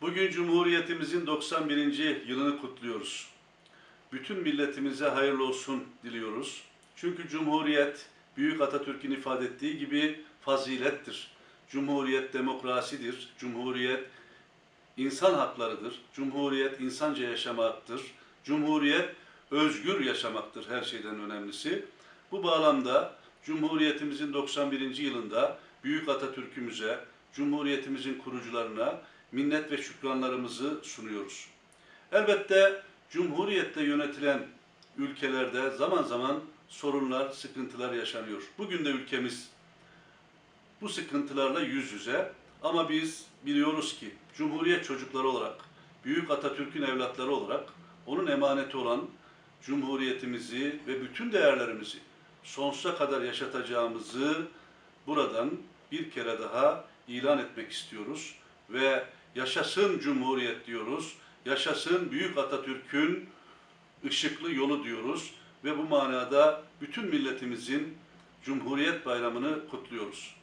Bugün Cumhuriyetimizin 91. yılını kutluyoruz. Bütün milletimize hayırlı olsun diliyoruz. Çünkü Cumhuriyet, Büyük Atatürk'ün ifade ettiği gibi fazilettir. Cumhuriyet demokrasidir. Cumhuriyet insan haklarıdır. Cumhuriyet insanca yaşamaktır. Cumhuriyet özgür yaşamaktır her şeyden önemlisi. Bu bağlamda Cumhuriyetimizin 91. yılında Büyük Atatürk'ümüze, Cumhuriyetimizin kurucularına minnet ve şükranlarımızı sunuyoruz. Elbette Cumhuriyette yönetilen ülkelerde zaman zaman sorunlar, sıkıntılar yaşanıyor. Bugün de ülkemiz bu sıkıntılarla yüz yüze ama biz biliyoruz ki Cumhuriyet çocukları olarak, Büyük Atatürk'ün evlatları olarak onun emaneti olan Cumhuriyetimizi ve bütün değerlerimizi sonsuza kadar yaşatacağımızı buradan bir kere daha ilan etmek istiyoruz ve yaşasın Cumhuriyet diyoruz. Yaşasın Büyük Atatürk'ün ışıklı yolu diyoruz ve bu manada bütün milletimizin Cumhuriyet Bayramı'nı kutluyoruz.